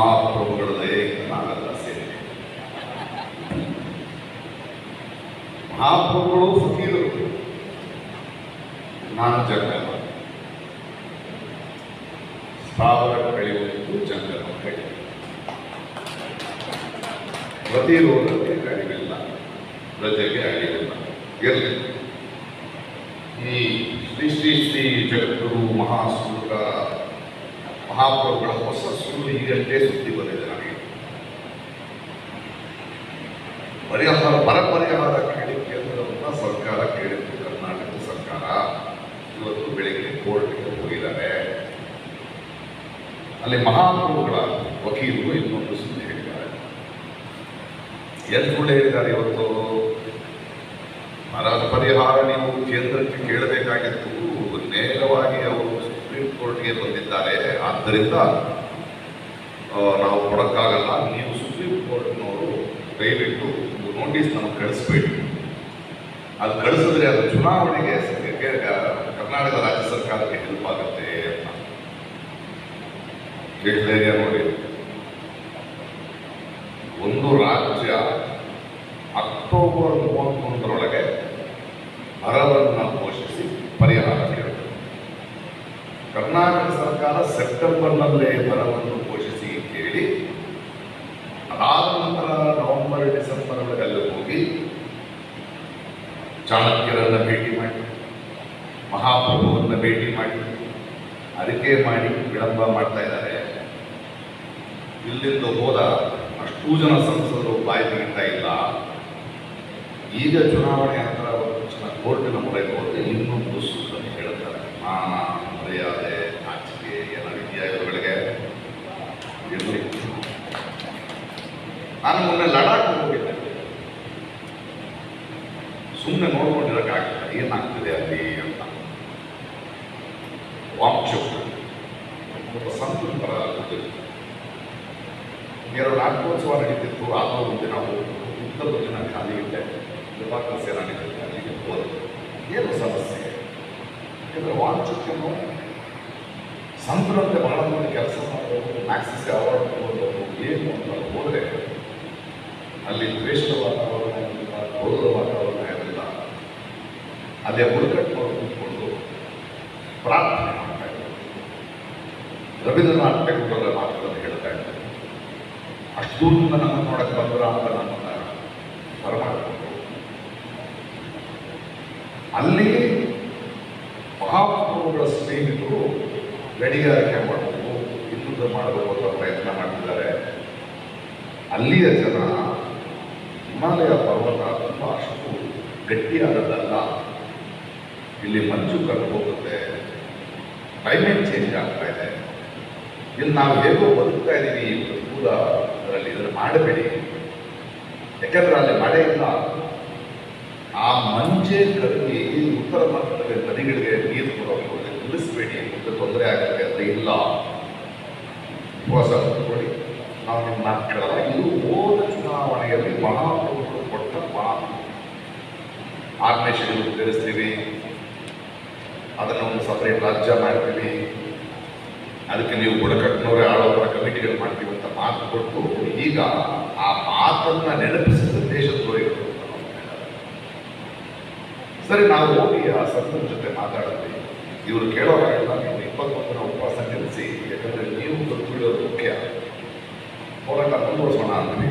ಮಹಾಪ್ರಭುಗಳದೇ ನಾವೆಲ್ಲ ಸೇರಿ ಮಹಾಪ್ರಭುಗಳು ಫಕೀರರು ನಾನು ಜಂಗಮ ಸ್ಥಾವರ ಬೆಳೆಯುವುದು ಜಂಗಮ ಕಡೆ ಪ್ರತಿರೋಧಕ್ಕೆ ಕಡಿಮೆಲ್ಲ ಪ್ರಜೆಗೆ ಅಳಿವಿಲ್ಲ ಇರಲಿ ಈ ಶ್ರೀ ಶ್ರೀ ಶ್ರೀ ಜಗದ್ಗುರು ಮಹಾಸೂರ ಮಹಾಪ್ರಭುಗಳ ಹೊಸ ಸುಳ್ಳು ಈಗಷ್ಟೇ ಸುದ್ದಿ ಬಂದಿದೆ ಪರಿಹಾರ ಬರ ಪರಿಹಾರ ಕೇಳಿ ಕೇಂದ್ರವನ್ನು ಸರ್ಕಾರ ಕೇಳಿತ್ತು ಕರ್ನಾಟಕ ಸರ್ಕಾರ. ಇವತ್ತು ಬೆಳಿಗ್ಗೆ ಕೋರ್ಟ್ಗೆ ಹೋಗಿದ್ದಾರೆ. ಅಲ್ಲಿ ಮಹಾಪ್ರಭುಗಳ ವಕೀಲರು ಇನ್ನೊಂದು ಸುದ್ದಿ ಹೇಳಿದ್ದಾರೆ. ಸುಳ್ಳು ಹೇಳಿದ್ದಾರೆ ಇವತ್ತು? ಬರ ಪರಿಹಾರ ನೀವು ಕೇಂದ್ರಕ್ಕೆ ಕೇಳಬೇಕಾಗಿತ್ತು. ನೇರವಾಗಿ ಅವರು ಕೋರ್ಟ್ಗೆ ಬಂದಿದ್ದಾರೆ. ಆದ್ದರಿಂದ ನಾವು ಕೊಡೋಕ್ಕಾಗಲ್ಲ. ನೀವು ಸುಪ್ರೀಂ ಕೋರ್ಟ್ನವರು ದಯವಿಟ್ಟು ನೋಟಿಸ್ ನಮಗೆ ಕಳಿಸ್ಬೇಡಿ. ಅದು ಕಳಿಸಿದ್ರೆ ಅದು ಚುನಾವಣೆಗೆ ಕರ್ನಾಟಕ ರಾಜ್ಯ ಸರ್ಕಾರಕ್ಕೆ ಹೆಲ್ಪ್ ಆಗುತ್ತೆ ಅಂತ. ಧೈರ್ಯ ನೋಡಿ? ಒಂದು ರಾಜ್ಯ ಅಕ್ಟೋಬರ್ ಮೂವತ್ತೊಂದರೊಳಗೆ ಬರವನ್ನು ಘೋಷಿಸಿ ಪರಿಹಾರ ಕೇಳಿತು ಕರ್ನಾಟಕ ಸರ್ಕಾರ ಸೆಪ್ಟೆಂಬರ್ನಲ್ಲೇ ಬರವನ್ನು ಘೋಷಿಸಿ ಹೇಳಿ ಅದಾದ ನಂತರ ನವೆಂಬರ್ ಡಿಸೆಂಬರ್ ಒಳಗೆ ಹೋಗಿ ಚಾಣಕ್ಯರನ್ನ ಭೇಟಿ ಮಾಡಿ, ಮಹಾಪ್ರಭುವನ್ನ ಭೇಟಿ ಮಾಡಿ ಅದಕ್ಕೆ ಮಾಡಿ, ವಿಳಂಬ ಮಾಡ್ತಾ ಇದ್ದಾರೆ. ಇಲ್ಲಿಂದ ಹೋದ ಅಷ್ಟೂ ಜನ ಸಂಸದರು ಬಾಯಿ ತೆಗಿತಾ ಇಲ್ಲ. ಈಗ ಚುನಾವಣೆ ಹತ್ರ ಕೋರ್ಟಿನ ಮೊರೆ ಹೋದ್ರೆ ಇನ್ನೊಂದು ಸೂಚನೆ ಹೇಳುತ್ತಾರೆ ಮಾನ, ಮರ್ಯಾದೆ ನಾನು ಮೊನ್ನೆ ಲಡಾಖ್ ಹೋಗಿದ್ದೆ. ಸುಮ್ಮನೆ ನೋಡ್ಕೊಂಡಿರೋಕ್ಕಾಗಲ್ಲ ಏನಾಗ್ತಿದೆ ಅಲ್ಲಿ ಅಂತ. ಒಬ್ಬ ಸಂತನ ಬರ ಕೂತಿದ್ರು. ಎರಡು ನಡೀತಿತ್ತು. ಆಗ ಒಂದು ದಿನ ಉತ್ತರ ದಿನ ಖಾಲಿ ಇದ್ದೆ. ನಿರ್ವಾಹಕ ಸೇನಾ ನಡೀತಿದ್ದೆ ಅಲ್ಲಿಗೆ ಹೋದೆ. ಏನು ಸಮಸ್ಯೆ? ಯಾಕಂದ್ರೆ ವಾಂಚಕ್ಯನು ಸಂತರಂತೆ ಬಹಳ ಮಂದಿ ಕೆಲಸ ಮಾಡೋದು ಮ್ಯಾಕ್ಸಿಸ್ ಅವಾರ್ಡ್ ತಗೊಂಡವರು ಏನು ಅಂತ ಹೋದರೆ ಅಲ್ಲಿ ದ್ವೇಷ ವಾತಾವರಣ ಇರಲಿಲ್ಲ ಕ್ರೋಧದ ವಾತಾವರಣ ಇರಲಿಲ್ಲ. ಅದೇ ಬುಡಕಟ್ಟು ಕೂತ್ಕೊಂಡು ಪ್ರಾರ್ಥನೆ ಮಾಡ್ತಾ ಇದ್ದಾರೆ ರವೀಂದ್ರನಾಥ್ ಟೆಗೋರ ಮಾತುಗಳನ್ನು ಹೇಳ್ತಾ ಇದ್ದಾರೆ ಅಷ್ಟು ನಮ್ಮನ್ನು ನೋಡಕ್ಕೆ ಬಂದ್ರ ಅಂತ ನಮ್ಮನ್ನ ಬರಮಾಡಿಕೊಂಡು ಅಲ್ಲಿ ಮಹಾಪ್ರಭುಗಳ ಸ್ನೇಹಿತರು ಗಡಿಯಾರಿಕೆ ಮಾಡಬೇಕು ಹಿಂದುತ್ವ ಮಾಡಬೇಕು ಅಂತ ಪ್ರಯತ್ನ ಮಾಡ್ತಿದ್ದಾರೆ. ಅಲ್ಲಿಯ ಜನ ಹಿಮಾಲಯ ಪರ್ವತ ತುಂಬ ಅಷ್ಟು ಗಟ್ಟಿಯಾದದ್ದಲ್ಲ. ಇಲ್ಲಿ ಮಂಜು ಕಟ್ಟು ಹೋಗುತ್ತೆ. ಕ್ಲೈಮೇಟ್ ಚೇಂಜ್ ಆಗ್ತಾ ಇದೆ. ಇಲ್ಲಿ ನಾವು ಹೇಗೋ ಬದುಕ್ತಾ ಇದ್ದೀವಿ ಕೂಡ ಅದರಲ್ಲಿ ಇದನ್ನು ಮಾಡಬೇಡಿ. ಯಾಕಂದ್ರೆ ಅಲ್ಲಿ ಮಳೆ ಇಲ್ಲ. ಆ ಮಂಜೆ ಕರಗಿ ಉತ್ತರ ಭಾರತದ ನದಿಗಳಿಗೆ ನೀರು ಕೊಡೋದು ನಿಲ್ಲಿಸಬೇಡಿ. ಮುಂದೆ ತೊಂದರೆ ಆಗುತ್ತೆ ಅಂತ ಇಲ್ಲ. ಉಪವಾಸ ನೋಡಿ ನಾವು ನಿಮ್ಮ ಮಾತು ಕೇಳಲ್ಲ. ಇದು ಚುನಾವಣೆಯಲ್ಲಿ ಮಹಾಪ್ರಭುಗಳು ಕೊಟ್ಟ ಮಾತು ಆಗ್ನೇಶ್ವರಿ ತಿಳಿಸ್ತೀವಿ ಅದನ್ನು ಒಂದು ಸಪರೇಟ್ ರಾಜ್ಯ ಮಾಡ್ತೀವಿ. ಅದಕ್ಕೆ ನೀವು ಬುಡಕಟ್ಟಿನವರೇ ಆಳೋದ್ರ ಕಮಿಟಿಗಳು ಮಾಡ್ತೀವಿ ಅಂತ ಮಾತು ಕೊಟ್ಟು ಈಗ ಆ ಮಾತನ್ನ ನೆನಪಿಸಿದ ದೇಶದ್ರೋಹಿಗಳು. ಸರಿ, ನಾವು ಹೋಗಿ ಆ ಸಂತನ ಜೊತೆ ಮಾತಾಡಿದ್ವಿ ಇವರು ಕೇಳೋರಾಗಿಲ್ಲ ನೀವು ಇಪ್ಪತ್ತೊಂದರ ಉಪವಾಸ ನಿಲ್ಲಿಸಿ, ಯಾಕಂದ್ರೆ ನೀವು ಗೊತ್ತಿಡೋದು ಮುಖ್ಯ. ಹೋರಾಟ ಮುಂದುವರಿಸೋಣ ಅಂದ್ವಿ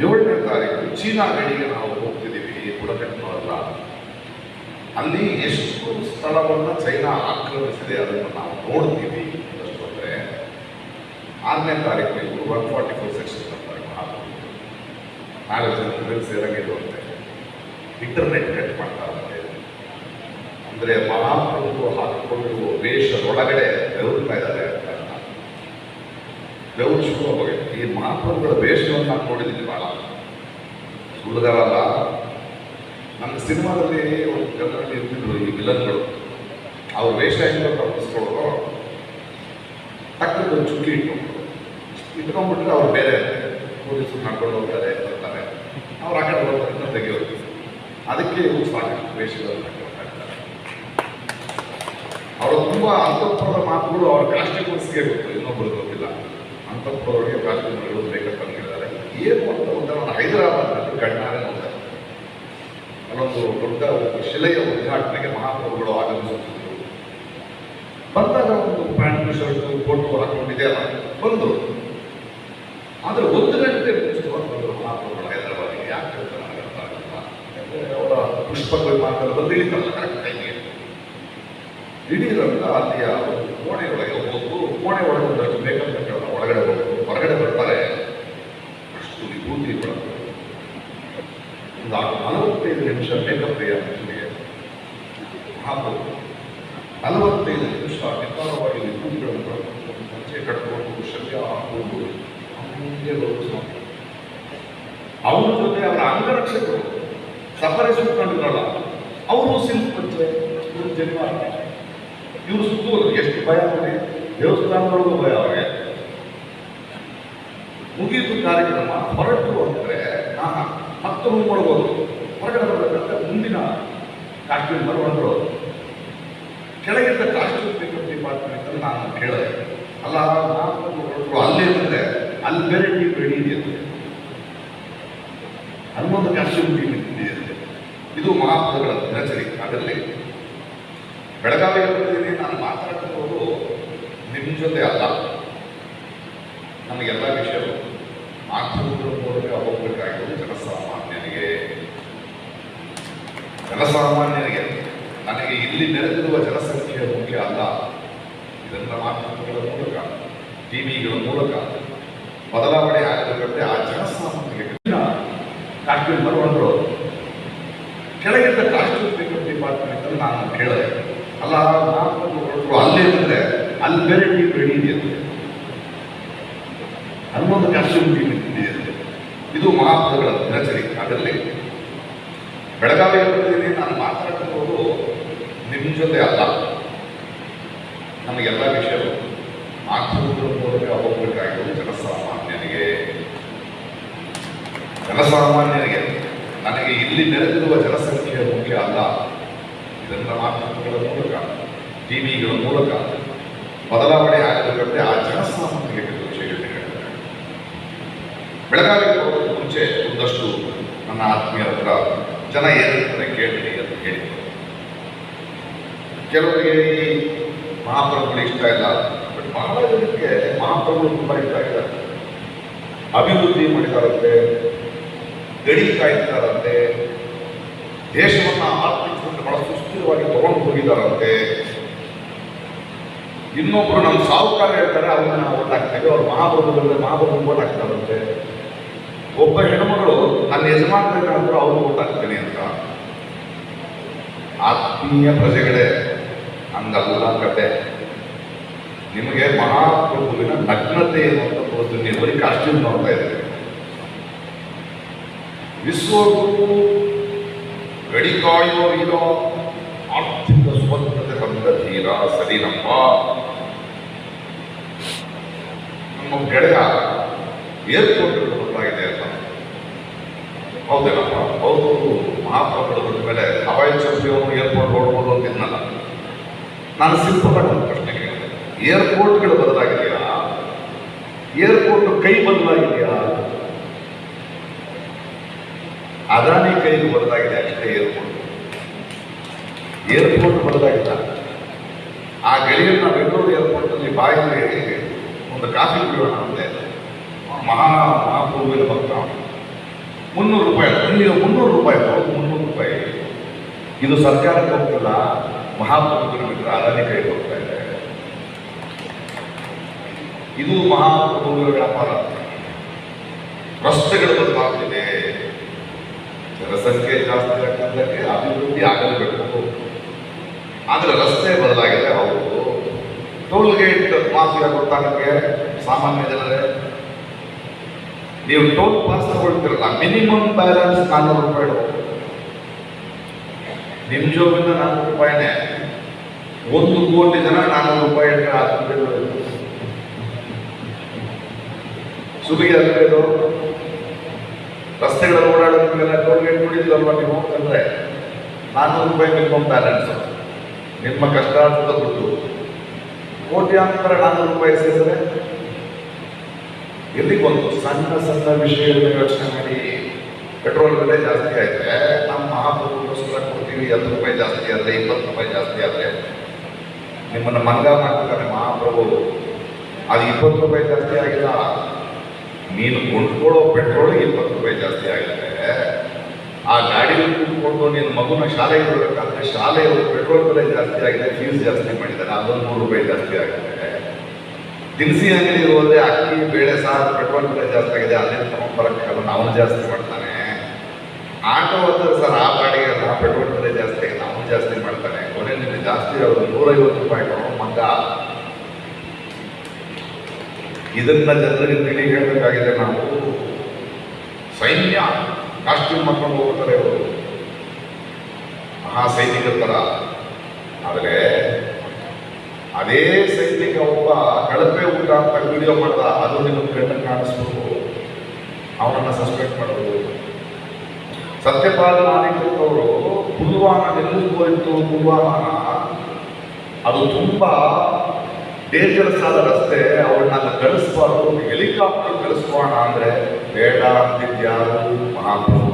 ಏಳನೇ ತಾರೀಕು ಚೀನಾ ಗಡಿಗೆ ನಾವು ಹೋಗ್ತಿದ್ದೀವಿ ಬುಡಕಟ್ಟಿನವರಲ್ಲ. ಅಲ್ಲಿ ಎಷ್ಟು ಸ್ಥಳವನ್ನು ಚೈನಾ ಆಕ್ರಮಿಸಿದೆ ಅದನ್ನು ನಾವು ನೋಡ್ತೀವಿ ಅಂದರೆ ಆರನೇ ತಾರೀಕು ಇವರು ಒನ್ ಫಾರ್ಟಿ ಫೋರ್ ಸೆಕ್ಷನ್ ಬರ್ತಾರೆ ಮಹಾತ್ಮರು ನಾಲ್ಕು ಜನರಲ್ಲಿ ಅಂತೆ ಇಂಟರ್ನೆಟ್ ಕಟ್ ಮಾಡ್ತಾರಂತೆ ಅಂದರೆ ಮಹಾಪ್ರಭು ಹಾಕಿಕೊಂಡಿರುವ ವೇಷದೊಳಗಡೆ ಬೆವರ್ತಾ ಇದ್ದಾರೆ ಅಂತ. ಬೆವರು ಶುರು ಹೋಗಿದೆ ಈ ಮಹಾಪ್ರಭುಗಳ ವೇಷವನ್ನು ನಾನು ನೋಡಿದ್ದೀನಿ ಭಾಳ ಸುಳ್ಳುಗಾರಲ್ಲ ನಮ್ಮ ಸಿನಿಮಾದಲ್ಲಿ ಒಂದು ಜನರಲ್ಲಿ ಇರ್ತಿದ್ರು ಈ ವಿಲನ್ಗಳು. ಅವ್ರ ವೇಷ ಹೆಂಗೆ ತಪ್ಪಿಸ್ಕೊಳ್ಳೋರು ಟಕ್ಕದ ಚುಕ್ಕಿ ಇಟ್ಕೊಂಡು ಇಟ್ಕೊಂಡ್ಬಿಟ್ರೆ ಅವ್ರು ಬೇರೆ ಪೊಲೀಸರು ಮಾಡ್ಕೊಂಡು ಹೋಗ್ತಾರೆ ಬರ್ತಾರೆ ಅವ್ರು ಆ ಕಡೆ ಹೋಗ್ತಾರೆ ತೆಗೆಯೋದು ಅದಕ್ಕೆ ಇವರು ಸಾಕು ವೇಷಗಳನ್ನು ಅವರು ತುಂಬ ಅಂತಃಪುರದ ಮಾತುಗಳು ಅವ್ರ ಕಾಸ್ಟಿಕೋಸ್ಗೆ ಗೊತ್ತು ಇನ್ನೊಬ್ಬರು ಗೊತ್ತಿಲ್ಲ. ಅಂತ ಅಂತಪ್ಪದವರಿಗೆ ಕಾಶ್ಮೀರಗಳು ಬೇಕಂತ ಹೇಳಿದ್ದಾರೆ. ಏನು ಅಂತ ಒಂದು ನಾನು ಹೈದರಾಬಾದ್ನಲ್ಲಿ ಕಣ್ಣಾರೆ ನೋಡ್ತಾರೆ. ಅಲ್ಲೊಂದು ದೊಡ್ಡ ಒಂದು ಶಿಲೆಯ ಉದ್ಘಾಟನೆಗೆ ಮಹಾಪ್ರಭುಗಳು ಆಗಮಿಸುತ್ತಿದ್ದರು. ಬಂದಾಗ ಒಂದು ಪ್ಯಾಂಟ್, ಶರ್ಟ್ ಫೋಟೋ ಹಾಕೊಂಡಿದೆಯಲ್ಲ ಬಂದರು. ಆದರೆ ಒಂದು ಗಂಟೆ ಮುಂಚಿತವಾಗಿ ಮಹಾಪ್ರಭುಗಳು ಹೈದರಾಬಾದಿಗೆ. ಯಾಕೆ ಅವರ ಪುಷ್ಪ ವಿಮಾನದಲ್ಲಿ ಬಂದು ಇಳಿತಲ್ಲ ಕರೆಕ್ಟ್ ಟೈಮಿಗೆ ದಿಢೀರಂತ ಅಲ್ಲಿಯ ಒಂದು ಕೋಣೆ ಒಳಗೆ ಹೋದ್ದು ಕೋಣೆ ಒಳಗೆ ಒಂದಷ್ಟು ಬೇಕಂತ ಕೇಳೋಣ ಒಳಗಡೆ ಹೋಗೋದು ಹೊರಗಡೆ ಬರ್ತಾರೆ ಅಷ್ಟು ವಿಭೂತಿ ಕೊಡೋದು ಒಂದು ಆ ನಲವತ್ತೈದು ನಿಮಿಷ ಮೇಕಪ್ ಇದೆ ಹಾಗೂ ನಲವತ್ತೈದು ನಿಮಿಷ ವಿಭೂತಿಗಳನ್ನು ಕಳ್ಕೊಂಡು ಮುಂಚೆ ಕಟ್ಕೊಂಡು ಶಲ್ಯ ಹಾಕೊಂಡು ಸ್ವಾಮಿ ಅವ್ರ ಜೊತೆ ಅವರ ಅಂಗರಕ್ಷಕರು ಸಫಾರಿ ಸುತ್ಕೊಂಡಿದ್ರಲ್ಲ ಅವರು ಸಿಲ್ಕ್ ಪಂಚೆ, ಇವರು ಜನ್ಮ ಇವರು ಸುತ್ತೂರು, ಎಷ್ಟು ಭಯ ನೋಡಿ. ದೇವಸ್ಥಾನದೊಳಗೂ ಭಯ ಅವರಿಗೆ. ಮುಗಿಯಿತು ಕಾರ್ಯಕ್ರಮ, ಹೊರಟು ಅಂದರೆ ರೂಮ್ ಒಳಗೋದು ಹೊರಗಡೆ ಬರಬೇಕಂದ್ರೆ ಮುಂದಿನ ಕಾಶ್ಮೀರ ಬರುವಂತರು ಕೆಳಗಿದ್ದ ಕಾಶ್ಮೀರ ಪೇಪರ್ ಡಿಪಾರ್ಟ್ಮೆಂಟ್ ಅಲ್ಲಿ ನಾನು ಕೇಳಿದೆ. ಅಲ್ಲ ಹೊರಟರು ಅಲ್ಲಿ ಅಂದರೆ ಅಲ್ಲಿ ಬೇರೆ ಟೀಮ್ ರೆಡಿ ಇದೆಯಂತೆ ಅಲ್ಲೊಂದು ಕಾಶ್ಮೀರ್ ಟೀಮ್ ಇದೆಯಂತೆ ಇದು ಮಹಾತ್ಮಗಳ ದಿನಚರಿ. ಅದರಲ್ಲಿ ಬೆಳಗಾವಿಯ ಬಂದಿದ್ದೀನಿ ನಾನು ಮಾತಾಡ್ತಿರೋದು ನಿಮ್ಮ ಜೊತೆ ಅಲ್ಲ ನಮಗೆಲ್ಲ ವಿಷಯಗಳು ಮಾತುಗಳ ಮೂಲಕ ಹೋಗ್ಬೇಕಾಗಿರೋದು ಜನಸಾಮಾನ್ಯನಿಗೆ ಜನಸಾಮಾನ್ಯನಿಗೆ ನನಗೆ ಇಲ್ಲಿ ನೆರೆದಿರುವ ಜನಸಂಖ್ಯೆ ಮುಖ್ಯ ಅಲ್ಲ ಇದೆಲ್ಲ ಮಾಧ್ಯಮಗಳ ಮೂಲಕ ಟಿವಿಗಳ ಮೂಲಕ ಬದಲಾವಣೆ ಆಗಬೇಕಂದ್ರೆ ಆ ಜನಸಾಮಾನ್ಯನಿಗೆ ಕಾಸ್ಟ್ಯೂಮ್ ಬರುವಂದ್ರು ಕೆಳಗಿದ್ದ ಕಾಸ್ಟ್ಯೂಮ್ ಮೇಕಪ್ ಡಿಪಾರ್ಟ್ಮೆಂಟ್ ಕೇಳಿದೆ ಅಲ್ಲ ಅಲ್ಲೇ ಹೊರಟರು ಅಲ್ಲಿ ಬೇರೆ ಟೀಮ್ ರೆಡಿ ಇದೆಯಂತೆ ಹನ್ನೊಂದು ಕಾಸ್ಟ್ಯೂಮ್ ಟೀಮ್ ಇದೆಯಂತೆ ಇದು ಮಹಾಪದಗಳ ದಿನಚರಿ, ಅದರಲ್ಲಿ. ಬೆಳಗಾವಿ ನಾನು ಮಾತಾಡ್ತಿರೋದು ನಿಮ್ಮ ಜೊತೆ ಅಲ್ಲ. ನಮಗೆಲ್ಲ ವಿಷಯಗಳು ಮಾಧ್ಯಮಗಳ ಮೂಲಕ ಹೋಗ್ಬೇಕಾಗಿರೋದು ಜನಸಾಮಾನ್ಯನಿಗೆ ಜನಸಾಮಾನ್ಯನಿಗೆ ನನಗೆ ಇಲ್ಲಿ ನೆರೆದಿರುವ ಜನಸಂಖ್ಯೆಯ ಮುಖ್ಯ ಅಲ್ಲ. ಇದೆಲ್ಲ ಮಾಧ್ಯಮಗಳ ಮೂಲಕ ಟಿವಿಗಳ ಮೂಲಕ ಬದಲಾವಣೆ ಆಗಬೇಕಂದ್ರೆ ಆ ಜನಸಾಮಾನ್ಯನಿಗೆ ಕೆಲವು ವಿಷಯಗಳನ್ನ ಹೇಳ್ತಾರೆ ಬೆಳಗಾವಿಗೆ ಮುಂಚೆ ಒಂದಷ್ಟು ನನ್ನ ಆತ್ಮೀಯರ ಹತ್ರ ಜನ ಏನಿರ್ತಾರೆ ಕೇಳ್ತೀನಿ ಅಂತ ಹೇಳಿದ್ರು ಕೆಲವರಿಗೆ ಈ ಮಹಾಪ್ರಭುಗಳು ಇಷ್ಟ ಇಲ್ಲ ಬಟ್ ಬಹಳ ಜನಕ್ಕೆ ಮಹಾಪ್ರಭುಗಳು ತುಂಬ ಇಷ್ಟ ಆಗಿದ್ದಾರೆ ಅಭಿವೃದ್ಧಿ ಮಾಡಿದಾರಂತೆ ಗಡಿ ಕಾಯ್ತಾರಂತೆ ದೇಶವನ್ನು ಆರ್ಥಿಕವಾಗಿ ಬಹಳ ಸುಸ್ಥಿರವಾಗಿ ತಗೊಂಡು ಹೋಗಿದ್ದಾರಂತೆ ಇನ್ನೊಬ್ರು ನಮ್ಮ ಸಾಹುಕಾರ ಹೇಳ್ತಾರೆ, ಅವ್ರನ್ನ ನಾವು ಹಾಕ್ತೇವೆ ಅವ್ರು ಮಹಾಪ್ರಭುಗಳಿಗೆ ಮಹಾಪ್ರಭು ಓಟ್ ಹಾಕ್ತಾರಂತೆ ಒಬ್ಬ ಹೆಣ್ಮಗಳು, ನನ್ನ ಯಜಮಾನ್ರೇನಾದ್ರು ಅವ್ರು ಓಟ್ ಹಾಕ್ತೇನೆ ಅಂತ. ಆತ್ಮೀಯ ಪ್ರಜೆಗಳೇ, ಹಂಗಲ್ಲ ಕತೆ. ನಿಮಗೆ ಮಹಾಪ್ರಭುವಿನ ನಗ್ನತೆ ತೋರಿಸ್ತೀನಿ ನೀವು ಬರೀ ಕಾಸ್ಟ್ಯೂಮ್ ನೋಡ್ತಾ ಇದ್ದೀರಿ. ವಿಶ್ವಗುರು, ಗಡಿ ಸ್ವತಂತ್ರತೆ ತಂದ ಸರಿನಮ್ಮ ನಮ್ಮ ಗೆಳೆಯ ಏರ್ಪೋರ್ಟ್ ಗೊತ್ತಾಗಿದೆ ಅಂತ. ಹೌದೇನಪ್ಪ ಹೌದು, ಮಹಾತ್ಮ ಪಡೆದ ಮೇಲೆ ಹವಾಯಿ ಚಂಪಿಯವರು ಏರ್ಪೋರ್ಟ್ ನೋಡ್ಬೋದು ಅಂತಿದ್ನಲ್ಲ ನಾನು ಸಿಂಪಲ್ ಆಗಿ ಒಂದು ಪ್ರಶ್ನೆ ಕೇಳಿದೆ. ಏರ್ಪೋರ್ಟ್ಗಳು ಬದಲಾಗಿದೆಯಾ? ಏರ್ಪೋರ್ಟ್ ಕೈ ಬದಲಾಗಿದೆಯಾ? ಅದಾನಿ ಕೈಗೆ ಬದಲಾಗಿದೆ ಅಷ್ಟೇ ಏರ್ಪೋರ್ಟ್ ಏರ್ಪೋರ್ಟ್ ಬದಲಾಗಿಲ್ಲ. ಆ ಗೆಳೆಯನ್ನ ಬೆಂಗಳೂರು ಏರ್ಪೋರ್ಟಲ್ಲಿ ಬಾಯಿಗೆ ಒಂದು ಕಾಫಿ ಕುಡಿಯೋಣ ಅಂತೆ ಮಹಾ ಮಹಾಪ್ರಭುವಿನ ಭಕ್ತ. ಮುನ್ನೂರು ರೂಪಾಯಿ ಅಲ್ಲಿ ಮುನ್ನೂರು ರೂಪಾಯಿ ಮುನ್ನೂರು ರೂಪಾಯಿ ಇದು ಸರ್ಕಾರಕ್ಕೆ ಹೋಗ್ತಿಲ್ಲ ಮಹಾಪ್ರಭುಗಳ ಮಿತ್ರ ಅದಾನಿ ಕೈ ಹೋಗ್ತಾ ಇದೆ ಇದು ಮಹಾಪ್ರಭುಗಳ ವ್ಯಾಪಾರ. ರಸ್ತೆಗಳು ಬದಲಾಗ್ತಿದೆ. ಜನಸಂಖ್ಯೆ ಜಾಸ್ತಿ ಆಗ್ತದೆ ಅಭಿವೃದ್ಧಿ ಆಗಲೇಬೇಕು. ಆದರೆ ರಸ್ತೆ ಬದಲಾಗಿದೆ, ಹೌದು. ಟೋಲ್ ಗೇಟ್ ಮಾಫಿಯಾ ಗೊತ್ತಾ ನಿಮಗೆ ಸಾಮಾನ್ಯ ಜನರೇ, ನೀವು ಟೋಲ್ ಪಾಸ್ ತಗೊಳ್ತಿರಲ್ಲ, ಮಿನಿಮಮ್ ಬ್ಯಾಲೆನ್ಸ್ ನಾನ್ನೂರು ರೂಪಾಯಿ ನಿಮ್ ನಿಮ್ಮ ಜೋಬಿಂದ ನಾನ್ನೂರು ರೂಪಾಯಿನೇ, ಒಂದು ಕೋಟಿ ಜನ ನಾನ್ನೂರು ರೂಪಾಯಿ ಇಟ್ಟರೆ ಆಗ್ತಿದೆ ಸುಲಿಗೆ ಅಲ್ವೇ ರಸ್ತೆಗಳಲ್ಲಿ ಟೋಲ್ ಗೇಟ್ ನೋಡಿದ್ರಲ್ವ ನೀವು ಅಂದರೆ ನಾನ್ನೂರು ರೂಪಾಯಿ ಮಿನಿಮಮ್ ಬ್ಯಾಲೆನ್ಸ್. ನಿಮ್ಮ ಕಷ್ಟ ದುಡ್ಡು ಕೋಟ್ಯಾಂತರ ನಾನ್ನೂರು ರೂಪಾಯಿ ಸೇರಿದ್ರೆ ಎಲ್ಲಿ ಬಂತು ಸಣ್ಣ ಸಣ್ಣ ವಿಷಯಗಳನ್ನ ಯೋಚನೆ ಮಾಡಿ ಪೆಟ್ರೋಲ್ ಬೆಲೆ ಜಾಸ್ತಿ ಆಯಿತು? ನಮ್ಮ ಮಹಾಪ್ರಭುಗೋಸ್ಕರ ಕೊಡ್ತೀವಿ ಹತ್ತು ರೂಪಾಯಿ ಜಾಸ್ತಿ ಆದರೆ, ಇಪ್ಪತ್ತು ರೂಪಾಯಿ ಜಾಸ್ತಿ ಆದರೆ. ನಿಮ್ಮನ್ನು ಮಂಗ ಮಾಡ್ತಾರೆ ಮಹಾಪ್ರಭು. ಅದು ಇಪ್ಪತ್ತು ರೂಪಾಯಿ ಜಾಸ್ತಿ ಆಗಿಲ್ಲ. ನೀನು ಕೊಂಡ್ಕೊಳ್ಳೋ ಪೆಟ್ರೋಲ್ ಇಪ್ಪತ್ತು ರೂಪಾಯಿ ಜಾಸ್ತಿ ಆಗಿದೆ ಆ ಗಾಡಿಯಲ್ಲಿ ಕೂತ್ಕೊಂಡು ನೀನು ಮಗುನ ಶಾಲೆಗೆ ಬರಬೇಕಾದ್ರೆ ಶಾಲೆಯಲ್ಲಿ ಪೆಟ್ರೋಲ್ ಬೆಲೆ ಜಾಸ್ತಿ ಆಗಿದೆ ಫೀಸ್ ಜಾಸ್ತಿ ಮಾಡಿದ್ದಾರೆ, ಅದೊಂದು ನೂರು ರೂಪಾಯಿ ಜಾಸ್ತಿ ಆಗಿದೆ ದಿನಸಿ ಅಂಗಡಿ ಹೋದ್ರೆ ಅಕ್ಕಿ, ಬೇಳೆ, ಸಾರು ಪೆಟ್ರೋಲ್ ಬೆಲೆ ಜಾಸ್ತಿ ಆಗಿದೆ ಅಲ್ಲಿಂದ ತಗೊಂಡ್ಬರಕ್ಕಾಗಲ್ಲ ನಾವು ಜಾಸ್ತಿ ಮಾಡ್ತಾನೆ. ಆಟೋ ಹೋದ್ರೆ ಸರ್, ಆ ಬಾಡಿಗೆ ಅಲ್ಲ ಪೆಟ್ರೋಲ್ ಬೆಲೆ ಜಾಸ್ತಿ ಆಗಿದೆ ನಾವು ಜಾಸ್ತಿ ಮಾಡ್ತಾನೆ. ಕೊನೆಯಲ್ಲಿ ಜಾಸ್ತಿ ಆಗೋದು ನೂರೈವತ್ತು ರೂಪಾಯಿ ಕೊಡೋ ಮಗ ಇದನ್ನ ಜನರಿಗೆ ತಿಳಿ ಹೇಳಬೇಕಾಗಿದೆ ನಾವು. ಸೈನ್ಯ ಕಾಸ್ಟ್ಯೂಮ್ ಮಾಡ್ಕೊಂಡು ಹೋಗ್ತಾರೆ ಇವರು. ಮಹಾ ಸೈನಿಕರ ಥರ ಆದರೆ ಅದೇ ಸೈನಿಕ ಒಬ್ಬ ಕಳಪೆ ಊಟ ಅಂತ ವಿಡಿಯೋ ಮಾಡ್ದ, ಅದು ನಿಮ್ಮ ಕಣ್ಣು ಕಾಣಿಸ್ಬೇಕು ಅವನನ್ನ ಸಸ್ಪೆಂಡ್ ಮಾಡೋದು. ಸತ್ಯಪಾಲ ಮಾಲೀಕರು ಅವರು ಪುಲ್ವಾಮ ನಿಲ್ಲಿಸ್ಬೋದಿತ್ತು ಪುಲ್ವಾಮನ ಅದು ತುಂಬಾ ಡೇಂಜರಸ್ ಆದ ರಸ್ತೆ. ಅವಳನ್ನ ಕಳಿಸ್ಬಾರ್ದು ಹೆಲಿಕಾಪ್ಟರ್ ಕಳಿಸ್ಬೋಣ ಅಂದ್ರೆ ಬೇಡ ಅಂತಿದ್ಯಾರು ಮಹಾಪ್ರಭುಗಳು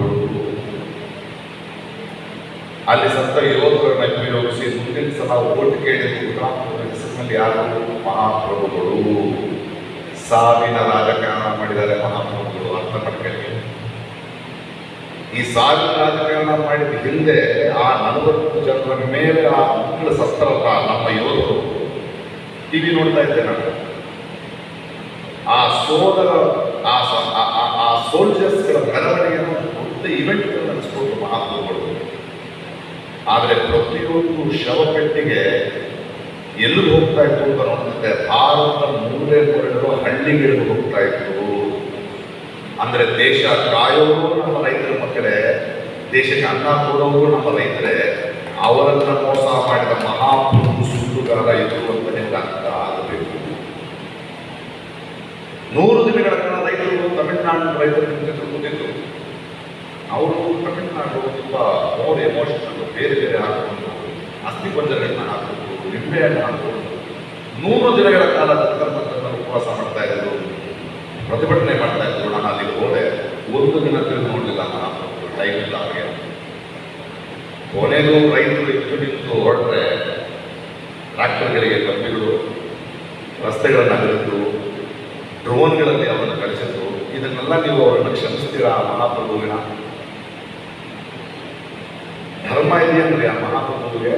ಅಲ್ಲಿ ಸತ್ತ ಯೋಧರನ್ನ ಉಪಯೋಗಿಸಿ ಮುಂದಿನ ಸಲ ಓಟ್ ಕೇಳಿದ ಉತ್ತರಾಖಂಡ ಹೆಸರಿನಲ್ಲಿ ಯಾರು ಮಹಾಪ್ರಭುಗಳು, ಸಾವಿನ ರಾಜಕಾರಣ ಮಾಡಿದ್ದಾರೆ ಮಹಾಪ್ರಭುಗಳು ಅರ್ಥ ಮಾಡ್ಕೊಳ್ಳಿ ಈ ಸಾವಿನ ರಾಜಕಾರಣ ಮಾಡಿದ ಹಿಂದೆ ಆ ನಲವತ್ತು ಜನರ ಮೇಲೆ ಆ ಮಕ್ಕಳು ಸತ್ತರಲ್ಲ ನಮ್ಮ ಯೋಧರು ಟಿವಿ ನೋಡ್ತಾ ಇದ್ದೆ ನಾನು. ಆ ಸೋದರ, ಆ ಸೋಲ್ಜರ್ಸ್ಗಳ ಮೆರವಣಿಗೆಯನ್ನು ಒಂದು ಇವೆಂಟ್ ನಡೆಸ್ಕೊಟ್ಟು ಮಹಾಪ್ರಭುಗಳು. ಆದರೆ ಪ್ರತಿಯೊಂದು ಶವಪೆಟ್ಟಿಗೆ ಎಲ್ಲಿ ಹೋಗ್ತಾ ಇತ್ತು ಅಂತ ನೋಡ್ತಿದ್ದೆ. ಭಾರತ ಮೂಲೆ ಮೂಲೆಗಳು ಹಳ್ಳಿಗಳಿಗೆ ಹೋಗ್ತಾ ಇತ್ತು. ಅಂದ್ರೆ ದೇಶ ಕಾಯೋರು ನಮ್ಮ ರೈತರ ಮಕ್ಕಳೇ, ದೇಶಕ್ಕೆ ಅನ್ನ ಕೊಡೋರು ನಮ್ಮ ರೈತರೇ, ಅವರನ್ನ ಮೋಸ ಮಾಡಿದ ಮಹಾಪ್ರಭು ಸುಳ್ಳುಗಾರ ಇದು ಅಂತ ನಿಮ್ಗೆ ಅರ್ಥ ಆಗಬೇಕು. ನೂರು ದಿನಗಳ ಕಾಲ ರೈತರು ತಮಿಳುನಾಡಿನ ರೈತರು ಅವರು ತಮಿಳುನಾಡು ತುಂಬ ಮೋರ್ ಎಮೋಷನಲ್ ಬೇರೆ ಬೇರೆ ಹಾಕೊಂಡು ಅಸ್ಥಿ ಪಂಜರಗಳನ್ನ ಹಾಕೊಂಡು ನಿಂಬೆಯನ್ನು ಹಾಕೊಂಡು ನೂರು ದಿನಗಳ ಕಾಲ ಧರ್ಮಕ್ಕನ್ನು ಉಪವಾಸ ಮಾಡ್ತಾ ಇದ್ರು, ಪ್ರತಿಭಟನೆ ಮಾಡ್ತಾ ಇದ್ರು. ನಾನು ಅಲ್ಲಿಗೆ ಹೋದೆ. ಒಂದು ದಿನ ತಿಳಿದು ನೋಡಲಿಲ್ಲ ನಾನು. ಟೈಮ್ ಇಲ್ಲ ಅವರಿಗೆ. ಕೊನೆಗೂ ರೈತರು ಇತ್ತು ನಿಂತು ಹೊರಟ್ರೆ ಟ್ರ್ಯಾಕ್ಟರ್ಗಳಿಗೆ ಕಂಬಿಗಳು, ರಸ್ತೆಗಳನ್ನು ಅಗಲಿದ್ದು ಡ್ರೋನ್ಗಳಲ್ಲಿ ಅವರನ್ನು ಕಳಿಸಿದ್ರು. ಇದನ್ನೆಲ್ಲ ನೀವು ಅವರನ್ನು ಕ್ಷಮಿಸ್ತೀರಾ ಮಹಾಪ್ರಭುವಿನ? ಧರ್ಮ ಇದೆಯನ್ರಿ ಆ ಮಹಾತ್ಮನಿಗೆ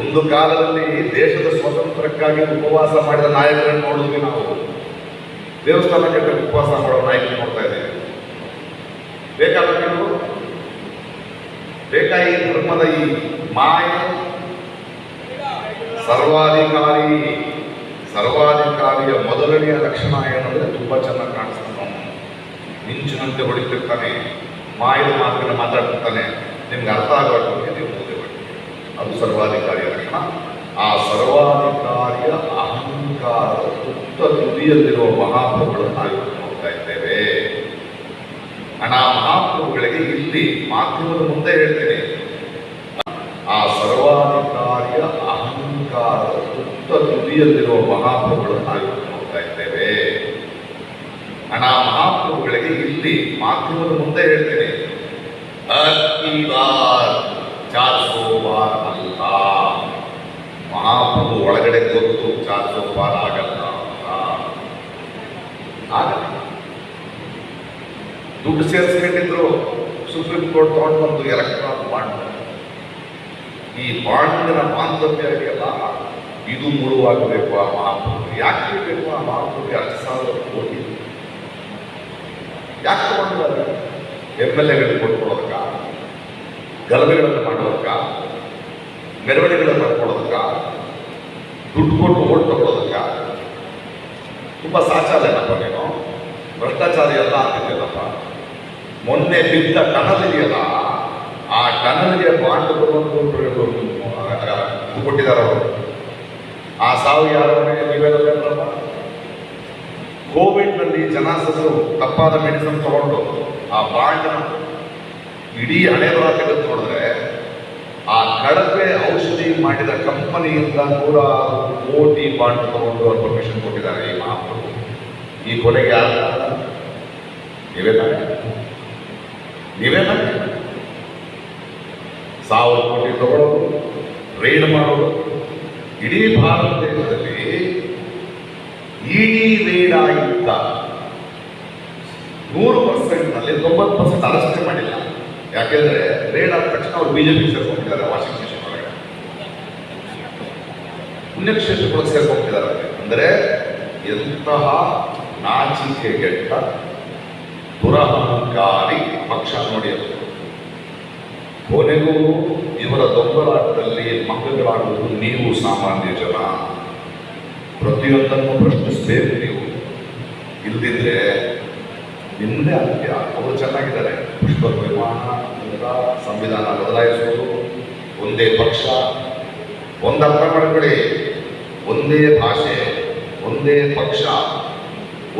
ಒಂದು ಕಾಲದಲ್ಲಿ ದೇಶದ ಸ್ವಾತಂತ್ರ್ಯಕ್ಕಾಗಿ ಉಪವಾಸ ಮಾಡಿದ ನಾಯಕರನ್ನು ನೋಡಿದ್ವಿ ನಾವು ದೇವಸ್ಥಾನಕ್ಕೆ ಹೋಗಿ ಉಪವಾಸ ಮಾಡೋ ನಾಯಕರು ನೋಡ್ತಾ ಇದ್ದೀವಿ. ಬೇಕಾಗಬೇಕು ಬೇಕಾ ಈ ಧರ್ಮದ ಈ ಮಾಯ? ಸರ್ವಾಧಿಕಾರಿ, ಸರ್ವಾಧಿಕಾರಿಯ ಮೊದಲನೆಯ ಲಕ್ಷಣ ಏನಂದ್ರೆ ತುಂಬಾ ಚೆನ್ನಾಗಿ ಕಾಣಿಸ್ತಾನೆ. ಮಿಂಚಿನಂತೆ ಹೊಡಿತಿರ್ತಾನೆ. ಮಾಯದ ಮಾತುಗಳನ್ನ ಮಾತಾಡ್ತಾನೆ ನಿಮ್ಗೆ ಅರ್ಥ ಆಗಬೇಕು ಅಂತ ನೀವು ಮುಂದೆ ಮಾಡಿ ಅದು ಸರ್ವಾಧಿಕಾರಿಯ ಲಕ್ಷಣ. ಆ ಸರ್ವಾಧಿಕಾರಿಯ ಅಹಂಕಾರದ ಸುತ್ತ ತುದಿಯಲ್ಲಿರುವ ಮಹಾಪ್ರಭುಗಳನ್ನು ನಾವು ನೋಡ್ತಾ ಇದ್ದೇವೆ. ಹಣ ಮಹಾಪ್ರಭುಗಳಿಗೆ ಇಲ್ಲಿ ಮಾಧ್ಯಮದ ಮುಂದೆ ಹೇಳ್ತೇನೆ. ಆ ಸರ್ವಾಧಿಕಾರಿಯ ಅಹಂಕಾರದ ಸುತ್ತ ತುದಿಯಲ್ಲಿರುವ ಮಹಾಪ್ರಭುಗಳನ್ನು ನಾವು ನೋಡ್ತಾ ಇದ್ದೇವೆ. ಹಣ ಮಹಾಪ್ರಭುಗಳಿಗೆ ಇಲ್ಲಿ ಮಾಧ್ಯಮದ ಮುಂದೆ ಹೇಳ್ತೇನೆ. ಬಾರ್ ಅಲ್ಲ ಮಹಾಪ್ರಭು ಒಳಗಡೆ ಗೊತ್ತು ಬಾರ್ ಆಗಲ್ಲ. ಆಗಲ್ಲ. ದುಡ್ಡು ಸೇರಿಸ್ಕೊಂಡಿದ್ರು ಸುಪ್ರೀಂ ಕೋರ್ಟ್ ತಗೊಂಡು ಬಂದು ಎಲೆಕ್ಟ್ರಾನ್ ಬಾಂಡ್. ಈ ಬಾಂಡಿನ ಬಾಂಧವ್ಯ ಇದೆಯಲ್ಲ, ಇದು ಮುಳುವಾಗಬೇಕು ಆ ಮಹಾಪ್ರಭು. ಯಾಕೆ ಬೇಕು ಆ ಮಹಾಪ್ರಭು? ಹತ್ತು ಸಾವಿರ ಕೋಟಿ ಯಾಕೆ ತಗೊಂಡಿದ್ದಾರೆ? ಎಂ ಎಲ್ ಎಗಳು ಕೊಟ್ಕೊಳ್ಳೋದಕ್ಕ ಗಲಭೆಗಳನ್ನು ಮಾಡೋದಕ್ಕ, ಮೆರವಣಿಗೆಗಳನ್ನು ಮಾಡ್ಕೊಳ್ಳೋದಕ್ಕ, ದುಡ್ಡು ಕೊಟ್ಟು ಓಟ್ ತಗೊಳ್ಳೋದಕ್ಕ. ತುಂಬ ಸಾಚಾಲೇನಪ್ಪ ನೀನು. ಭ್ರಷ್ಟಾಚಾರ ಎಲ್ಲ ಆಗ್ತಿದೆಯಲ್ಲಪ್ಪ. ಮೊನ್ನೆ ಬಿದ್ದ ಟನಲ್ ಇದೆಯಲ್ಲ ಆ ಟನಲ್ಗೆ ಬಾಂಡ್ ಕೊಟ್ಟಿದ್ದಾರೆ ಅವರು. ಆ ಸಾವು ಯಾರ ನೀವೇನಪ್ಪ ಕೋವಿಡ್ನಲ್ಲಿ ಜನ ಸತ್ತು ತಪ್ಪಾದ ಮೆಡಿಸಿನ್ ತಗೊಂಡು ಆ ಬಾಂಡ್ನ ಇಡೀ ಹಣೆ ಬರ ತೆಗೆದು ನೋಡಿದ್ರೆ ಆ ಕಳಪೆ ಔಷಧಿ ಮಾಡಿದ ಕಂಪನಿಯಿಂದ ನೂರಾರು ಕೋಟಿ ಬಾಂಡ್ ತಗೊಂಡು ಅವ್ರು ಪರ್ಮಿಷನ್ ಕೊಟ್ಟಿದ್ದಾರೆ ಈ ಮಹಾಪ್ರಭು ಈ ಕೊಲೆಗೆ ಯಾರು? ನೀವೇ ತಾನೆ ನೀವೇ ತಾನೆ ಸಾವಿರ ಕೋಟಿ ತಗೊಳ್ಳೋದು ರೈಡ್ ಮಾಡೋದು. ಇಡೀ ಭಾರತ ದೇಶದಲ್ಲಿ ಆಗಿದ್ದ ನೂರು ಪರ್ಸೆಂಟ್ನಲ್ಲಿ ತೊಂಬತ್ತು ಪರ್ಸೆಂಟ್ ಅರೆಸ್ಟೇ ಮಾಡಿಲ್ಲ. ಯಾಕೆಂದ್ರೆ ರೇಡ್ ಆದ ತಕ್ಷಣ ಅವ್ರು ಬಿಜೆಪಿ ಸೇರ್ಕೊಂಡಿದ್ದಾರೆ ವಾಷಿಂಗ್ ಮಿಷನ್ ಒಳಗೆ. ಪುಣ್ಯಕ್ಷೇತ್ರಗಳಿಗೆ ಸೇರ್ಕೊಂಡಿದ್ದಾರೆ ಅಂದ್ರೆ ಎಂತಹ ನಾಚಿಕೆಗೆಟ್ಟ ದುರಹಂಕಾರಿ ಪಕ್ಷ ನೋಡಿ ಅದು ಕೊನೆಗೂ ಇವರ ದೊಂಬರಾಟದಲ್ಲಿ ಮಕ್ಕಳಾಗುವುದು ನೀವು ಸಾಮಾನ್ಯ ಜನ. ಪ್ರತಿಯೊಂದನ್ನು ಪ್ರಶ್ನಿಸಬೇಕು ನೀವು ಇಲ್ದಿದ್ರೆ ನಿಮ್ಮದೇ ಅಂತ್ಯ ಅವರು ಚೆನ್ನಾಗಿದ್ದಾರೆ. ಪುಷ್ಪ ವಿಮಾನ ಸಂವಿಧಾನ ಬದಲಾಯಿಸುವುದು ಒಂದೇ ಪಕ್ಷ. ಒಂದು ಅರ್ಥ ಮಾಡ್ಕೊಳ್ಳಿ. ಒಂದೇ ಭಾಷೆ, ಒಂದೇ ಪಕ್ಷ,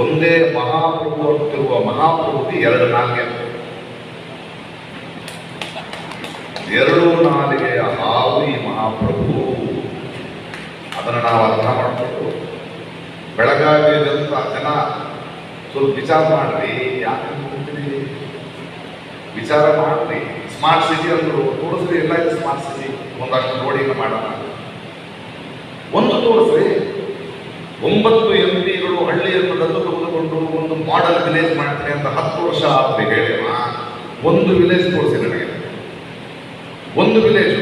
ಒಂದೇ ಮಹಾಪ್ರಭು ಅಂತಿರುವ ಮಹಾಪ್ರಭುತಿ ಎರಡು ನಾಲ್ಗೆ. ಎರಡು ನಾಲಿಗೆಯ ಹಾವು ಈ ಮಹಾಪ್ರಭು. ಅದನ್ನು ನಾವು ಅರ್ಥ ಬೆಳಗಾವಿಯದಂತ ಜನ ಸ್ವಲ್ಪ ವಿಚಾರ ಮಾಡ್ರಿ, ಯಾಕೆ ಹೋಗ್ತೀರಿ ವಿಚಾರ ಮಾಡ್ರಿ. ಸ್ಮಾರ್ಟ್ ಸಿಟಿ ಅಂದರು ತೋರಿಸ್ರಿ, ಎಲ್ಲ ಇದೆ ಸ್ಮಾರ್ಟ್ ಸಿಟಿ ಒಂದಷ್ಟು ನೋಡಿ ಮಾಡೋಣ. ಒಂದು ತೋರಿಸ್ರಿ, ಒಂಬತ್ತು ಎಂ ಪಿಗಳು ಹಳ್ಳಿಯನ್ನು ದತ್ತು ತೆಗೆದುಕೊಂಡು ಒಂದು ಮಾಡೆಲ್ ವಿಲೇಜ್ ಮಾಡ್ತೀನಿ ಅಂತ ಹತ್ತು ವರ್ಷ ಆದ್ರೆ ಹೇಳಿ ಒಂದು ವಿಲೇಜ್ ತೋರಿಸಿ ನನಗೆ. ಒಂದು ವಿಲೇಜ್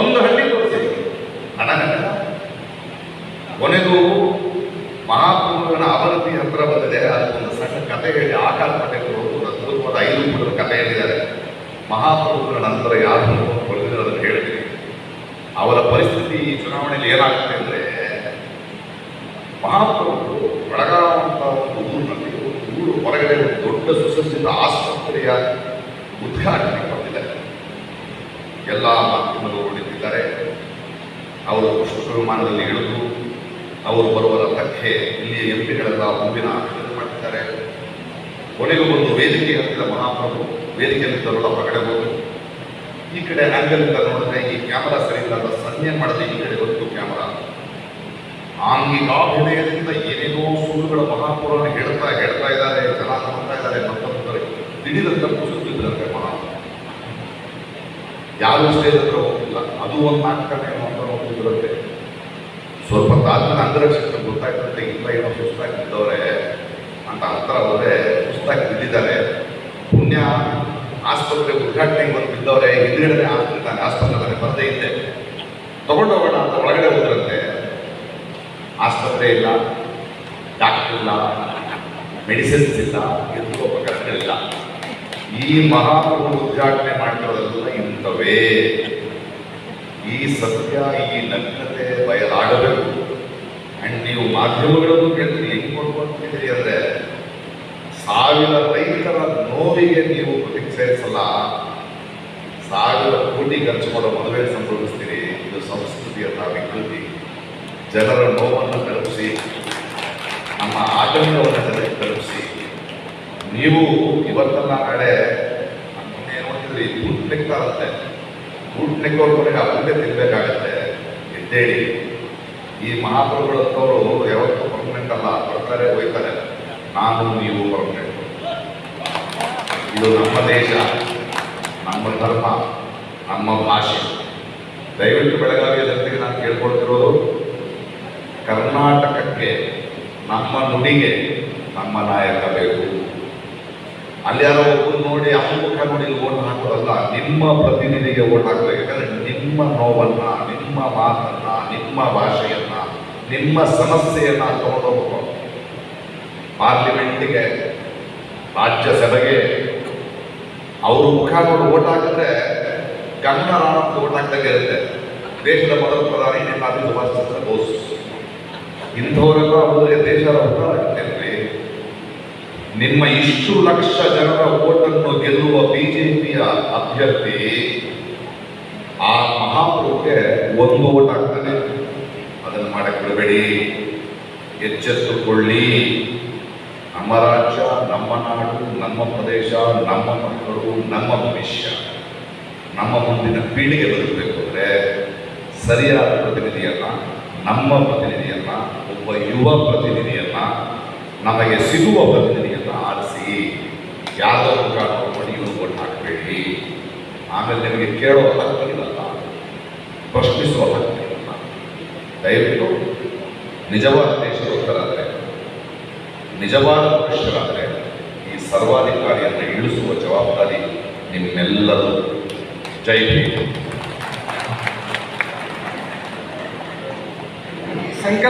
ಒಂದು ಹಳ್ಳಿ ತೋರಿಸಿ ನನಗೆ ಕೊನೆಗೂ ಮಹಾಪ್ರಭುವಿನ ಅವನತಿ ಹತ್ರ ಬಂದಿದೆ ಅದಕ್ಕೊಂದು ಸಣ್ಣ ಕಥೆ ಹೇಳಿ ಆಕಾಶ ಪಟೇಲರು ಒಂದು ಅದ್ಭುತವಾದ ಐದು ಪುಟದ ಕಥೆ ಹೇಳಿದ್ದಾರೆ ಮಹಾಪ್ರಭುವಿನ ನಂತರ ಯಾರು ಹೊರಗಿದ್ರೆ ಅದನ್ನು ಹೇಳ್ತೀನಿ ಅವರ ಪರಿಸ್ಥಿತಿ ಈ ಚುನಾವಣೆಯಲ್ಲಿ ಏನಾಗುತ್ತೆ ಅಂದ್ರೆ ಮಹಾಪ್ರಭು ಬೆಳಗಾವ ಅಂತ ಒಂದು ಊರಿನಲ್ಲಿ ಒಂದು ಊರು ಹೊರಗಡೆ ಒಂದು ದೊಡ್ಡ ಸುಸಜ್ಜಿತ ಆಸ್ಪತ್ರೆಯ ಉದ್ಘಾಟನೆ ಬಂದಿದ್ದಾರೆ ಎಲ್ಲ ಮಾಧ್ಯಮಗಳು ನಿಂತಿದ್ದಾರೆ ಅವರು ಪುಷ್ಪ ವಿಮಾನದಲ್ಲಿ ಇಳಿದು ಅವರು ಬರುವರ ಇಲ್ಲಿ ಎಂ ಪಿಗಳೆಲ್ಲ ಹೂವಿನ ಮಾಡಿದ್ದಾರೆ ಕೊನೆಗೂ ಒಂದು ವೇದಿಕೆ ಹತ್ತಿರ ಮಹಾಪ್ರಭು ವೇದಿಕೆಯಲ್ಲಿದ್ದವರೆಲ್ಲ ಹೊರಗಡೆ ಹೋಗಿ ಈ ಕಡೆ ಆಂಗಲ್ ಇಂದ ನೋಡಿದ್ರೆ ಈ ಕ್ಯಾಮರಾ ಸರಿ ಇಲ್ಲ ಸನ್ನೆ ಮಾಡದೆ ಈ ಕಡೆ ಬಂತು ಕ್ಯಾಮರಾ ಆಂಗಿಕಾಭಿನಯದಿಂದ ಏನೇನೋ ಸುಳ್ಳುಗಳ ಮಹಾಪುರವನ್ನು ಹೇಳ್ತಾ ಹೇಳ್ತಾ ಇದ್ದಾರೆ, ಜನ ನೋಡ್ತಾ ಇದ್ದಾರೆ ಮತ್ತೊಂದರೆ ದಿಢೀರಂತ ಕುಸಿತಿದ್ದಾರೆ ಮಹಾ ಯಾರು ಸ್ಟೇಜ್ ಹತ್ರ ಹೋಗ್ತಿಲ್ಲ ಅದು ಒಂದು ನಾಟಕನೇ ಅಂತ ಹೋಗಿದ್ರಂತೆ ಸ್ವಲ್ಪ ತಾತ್ಮನ ಅಂಗರಕ್ಷಕರು ಗೊತ್ತಾಗ್ತಂತೆ ಇಲ್ಲ ಏನೋ ಸುಸ್ತಾಗಿ ಬಿದ್ದವ್ರೆ ಅಂತ ಹತ್ರ ಹೋದ್ರೆ ಸುಸ್ತಾಗಿ ಬಿದ್ದಿದ್ದಾರೆ. ಪುಣ್ಯ ಆಸ್ಪತ್ರೆ ಉದ್ಘಾಟನೆಗೆ ಬಂದು ಬಿದ್ದವ್ರೆ ಹಿಂದ್ಗಡೆ ಆಸ್ಪತ್ರೆ ಆಸ್ಪತ್ರೆ ಬರದೇ ಇದ್ದೆ. ತಗೊಂಡೋಗೋಣ ಅಂತ ಒಳಗಡೆ ಹೋದ್ರಂತೆ. ಆಸ್ಪತ್ರೆ ಇಲ್ಲ ಡಾಕ್ಟರ್ ಇಲ್ಲ ಮೆಡಿಸಿನ್ಸ್ ಇಲ್ಲ ಇಲ್ಲ ಈ ಮಹಾಪ್ರಭು ಉದ್ಘಾಟನೆ ಮಾಡಿರೋದೆಲ್ಲ ಇಂಥವೇ. ಈ ಸತ್ಯ, ಈ ನಗ್ನತೆ ಬಯಲಾಗಬೇಕು. ಅಂಡ್ ನೀವು ಮಾಧ್ಯಮಗಳನ್ನು ಕೇಳಿದ್ರೆ ಹೆಂಗ್ ಕೊಡ್ಕೊಂಡಿದ್ದೀರಿ ಅಂದ್ರೆ, ಸಾವಿರ ರೈತರ ನೋವಿಗೆ ನೀವು ಪ್ರತಿಕ್ರಿಯಿಸಲ್ಲ. ಸಾವಿರ ಕೋಟಿ ಖರ್ಚು ಮಾಡೋ ಮದುವೆ ಸಂಭವಿಸ್ತೀರಿ. ಇದು ಸಂಸ್ಕೃತಿಯ ವಿಕೃತಿ ಜನರ ನೋವನ್ನು ತಲುಪಿಸಿ. ನಮ್ಮ ಆತಂಕವನ್ನು ಜನರಿಗೆ ತಲುಪಿಸಿ. ನೀವು ಇವತ್ತನ್ನ ಕಡೆ ಮೊನ್ನೆ ನೋಡಿದ್ರಿ ದುಡ್ಡು ಇರುತ್ತೆ. ದುಡ್ಡು ನೆಕ್ಕೋರ್ ಕೊನೆಗೆ ಮುಂದೆ ತಿನ್ಬೇಕಾಗತ್ತೆ. ಎದ್ದೇಳಿ. ಈ ಮಹಾಪ್ರಭುಗಳಂತವರು ಯಾವತ್ತೂ ಪರ್ಮನೆಂಟ್ ಅಲ್ಲ, ಬರ್ತಾರೆ, ಹೋಯ್ತಾರೆ. ನಾನು ನೀವು ಪರ್ಮನೆಂಟ್. ಇದು ನಮ್ಮ ದೇಶ, ನಮ್ಮ ಧರ್ಮ, ನಮ್ಮ ಭಾಷೆ. ದಯವಿಟ್ಟು ಬೆಳಗಾವಿಯ ಜನತೆಗೆ ನಾನು ಕೇಳ್ಕೊಳ್ತಿರೋದು, ಕರ್ನಾಟಕಕ್ಕೆ ನಮ್ಮ ನುಡಿಗೆ ನಮ್ಮ ನಾಯಕ ಬೇಕು. ಅಲ್ಲಿ ಯಾರೋ ಒಬ್ಬರು ನೋಡಿ ಅಮ್ಮುಖ ನೋಡಿ ಓಟ್ ಹಾಕೋದಲ್ಲ, ನಿಮ್ಮ ಪ್ರತಿನಿಧಿಗೆ ಓಟ್ ಹಾಕಬೇಕು. ಯಾಕಂದ್ರೆ ನಿಮ್ಮ ನೋವನ್ನ ನಿಮ್ಮ ಮಾತನ್ನ, ನಿಮ್ಮ ಭಾಷೆಯನ್ನ, ನಿಮ್ಮ ಸಮಸ್ಯೆಯನ್ನ ತಗೊಂಡೋಗ್ಬೇಕು. ಪಾರ್ಲಿಮೆಂಟ್ಗೆ ರಾಜ್ಯಸಭೆಗೆ ಅವರು ಮುಖ ನೋಡಿ ಓಟ್ ಹಾಕಿದ್ರೆ ಗಮನ ರಾಣಕ್ಕೆ ಓಟ್ ಹಾಕ್ದಂಗೆ ಇರುತ್ತೆ. ದೇಶದ ಮೊದಲ ಪ್ರಧಾನಿ ನೇತಾಜಿ ಸುಭಾಷ್ ಚಂದ್ರ ಬೋಸ್. ಇಂಥವರೆಲ್ಲ ಅವರಿಗೆ ದೇಶದ ಉತ್ತರಾಗಿದ್ದೇನೆ ನಿಮ್ಮ ಇಷ್ಟು ಲಕ್ಷ ಜನರ ಓಟನ್ನು ಗೆಲ್ಲುವ ಬಿಜೆಪಿಯ ಅಭ್ಯರ್ಥಿ ಆ ಮಹಾಪ್ರಭುಗೆ ಒಂದು ಓಟ ಆಗ್ತಾನೆ ಅದನ್ನು ಮಾಡಕ್ಕೆ ಬಿಡಬೇಡಿ. ಎಚ್ಚೆತ್ತುಕೊಳ್ಳಿ. ನಮ್ಮ ರಾಜ್ಯ, ನಮ್ಮ ನಾಡು, ನಮ್ಮ ಪ್ರದೇಶ, ನಮ್ಮ ಮಕ್ಕಳು, ನಮ್ಮ ಭವಿಷ್ಯ. ನಮ್ಮ ಮುಂದಿನ ಪೀಳಿಗೆ ಬದುಕಬೇಕು ಅಂದರೆ ಸರಿಯಾದ ಪ್ರತಿನಿಧಿಯನ್ನ, ನಮ್ಮ ಪ್ರತಿನಿಧಿಯನ್ನ, ಒಬ್ಬ ಯುವ ಪ್ರತಿನಿಧಿಯನ್ನ, ನಮಗೆ ಸಿಗುವ ಪ್ರತಿನಿಧಿಯನ್ನ ಆರಿಸಿ. ಯಾರು ಮುಖ ಆಮೇಲೆ ನಿಮಗೆ ಕೇಳೋ ಇಲ್ಲ. ಪ್ರಶ್ನಿಸುವ ಹಕ್ಕಿರಲ್ಲ ದಯವಿಟ್ಟು ನಿಜವಾದ ದೇಶಭಕ್ತರಾದರೆ ನಿಜವಾದ ಮನುಷ್ಯರಾದರೆ ಈ ಸರ್ವಾಧಿಕಾರಿಯನ್ನು ಇಳಿಸುವ ಜವಾಬ್ದಾರಿ ನಿಮ್ಮೆಲ್ಲರೂ ಜೈ ಭೀಮ್.